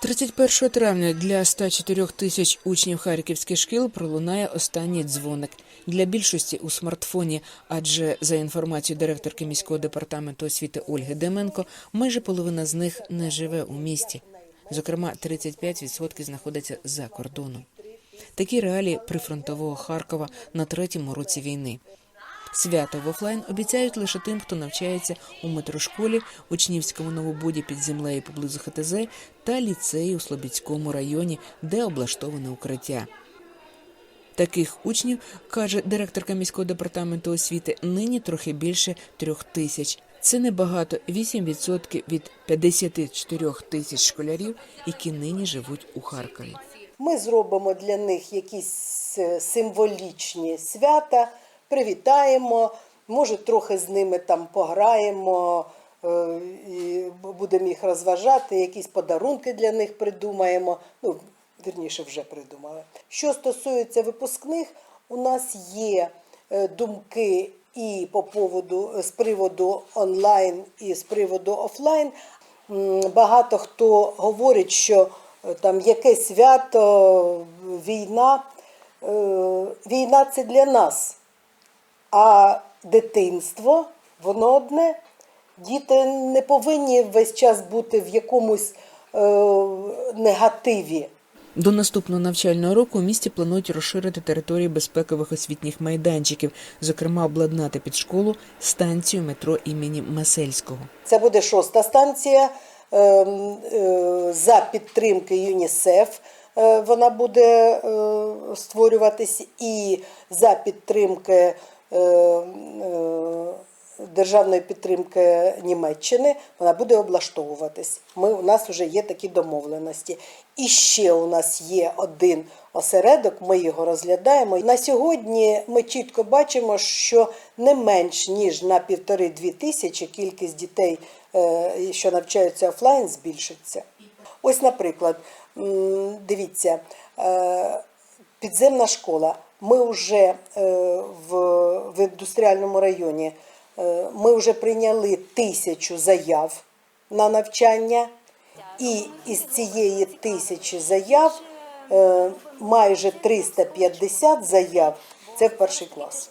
31 травня для 104 тисяч учнів харківських шкіл пролунає останній дзвоник. Для більшості у смартфоні, адже за інформацією директорки міського департаменту освіти Ольги Деменко, майже половина з них не живе у місті. Зокрема, 35% знаходяться за кордоном. Такі реалії прифронтового Харкова на третьому році війни. Свято в офлайн обіцяють лише тим, хто навчається у метрошколі, учнівському новобуді під землею поблизу ХТЗ та ліцеї у Слобідському районі, де облаштоване укриття. Таких учнів, каже директорка міського департаменту освіти, нині трохи більше трьох тисяч. Це небагато 8% від 54 тисяч школярів, які нині живуть у Харкові. Ми зробимо для них якісь е, символічні свята, привітаємо, може, трохи з ними там пограємо, е, і будемо їх розважати, якісь подарунки для них придумаємо. Ну, вірніше, вже придумали. Що стосується випускних, у нас є е, думки і по поводу з приводу онлайн, і з приводу офлайн. Багато хто говорить, що е, там яке свято, війна. Е, Війна це для нас, а дитинство воно одне. Діти не повинні весь час бути в якомусь е, негативі. До наступного навчального року у місті планують розширити території безпекових освітніх майданчиків, зокрема обладнати під школу станцію метро імені Масельського. Це буде шоста станція ем, е, за підтримки ЮНІСЕФ. е, Вона буде е, створюватись і за підтримки е, е, державної підтримки Німеччини вона буде облаштовуватись. Ми, у нас вже є такі домовленості. І ще у нас є один осередок, ми його розглядаємо. На сьогодні ми чітко бачимо, що не менш ніж на півтори-дві тисячі кількість дітей, е, що навчаються офлайн, збільшиться. Ось, наприклад, дивіться, е, підземна школа. Ми вже е, в, в індустріальному районі е, ми вже прийняли тисячу заяв на навчання, і із цієї тисячі заяв е, майже 350 заяв це в перший клас.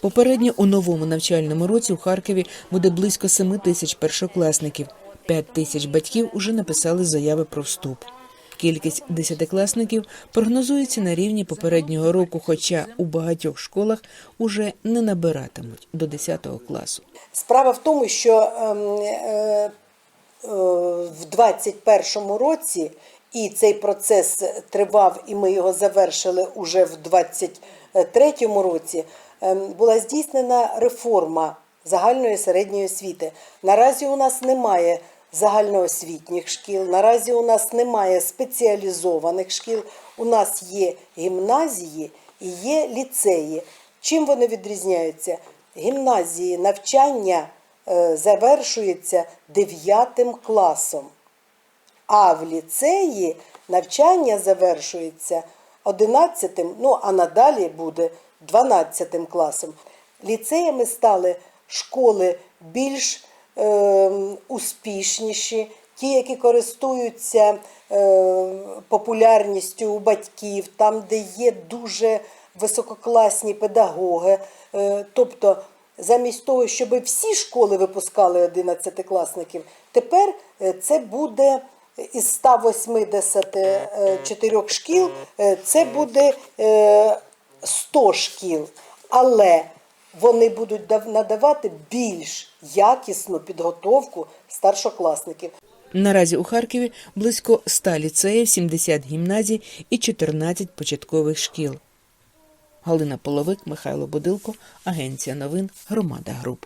Попередньо у новому навчальному році у Харкові буде близько 7 тисяч першокласників. 5 тисяч батьків уже написали заяви про вступ. Кількість десятикласників прогнозується на рівні попереднього року, хоча у багатьох школах уже не набиратимуть до 10 класу. Справа в тому, що ем, е, е, в 21-му році і цей процес тривав, і ми його завершили уже в 23-му році. ем, Була здійснена реформа загальної середньої освіти. Наразі у нас немає загальноосвітніх шкіл, наразі у нас немає спеціалізованих шкіл. У нас є гімназії і є ліцеї. Чим вони відрізняються? Гімназії навчання е, завершується 9 класом, а в ліцеї навчання завершується 11, ну а надалі буде 12 класом. Ліцеями стали школи більш е, успішніші, ті, які користуються е, популярністю у батьків, там, де є дуже висококласні педагоги. Е, тобто, замість того, щоб всі школи випускали 11-класників, тепер е, це буде із 184 шкіл, е, це буде е, 100 шкіл. Але вони будуть дав- надавати більш якісну підготовку старшокласників. Наразі у Харкові близько 100 ліцеїв, 70 гімназій і 14 початкових шкіл. Галина Половик, Михайло Будилко, Агенція новин, Громада Груп.